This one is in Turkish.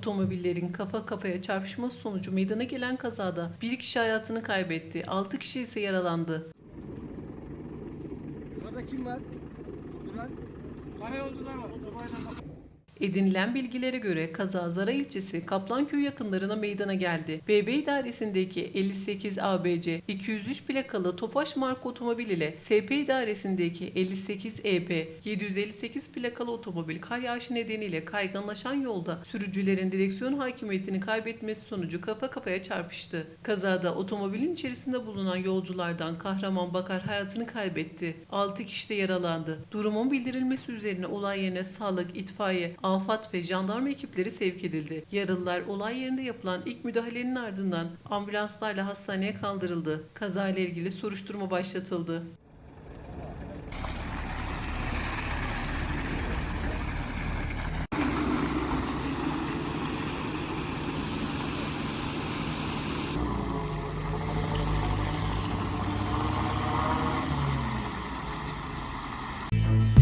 otomobillerin kafa kafaya çarpışması sonucu meydana gelen kazada bir kişi hayatını kaybetti, 6 kişi ise yaralandı. Burada kim var? Duran. Karayolcular var. Otobayla Edinilen bilgilere göre kaza Zara ilçesi Kaplanköy yakınlarına meydana geldi. BB idaresindeki 58 ABC 203 plakalı Tofaş marka otomobil ile SP idaresindeki 58 EP 758 plakalı otomobil kar yağışı nedeniyle kayganlaşan yolda sürücülerin direksiyon hakimiyetini kaybetmesi sonucu kafa kafaya çarpıştı. Kazada otomobilin içerisinde bulunan yolculardan Kahraman Bakar hayatını kaybetti. 6 kişi de yaralandı. Durumun bildirilmesi üzerine olay yerine sağlık, itfaiye, afat ve jandarma ekipleri sevk edildi. Yaralılar olay yerinde yapılan ilk müdahalenin ardından ambulanslarla hastaneye kaldırıldı. Kazayla ilgili soruşturma başlatıldı. Müzik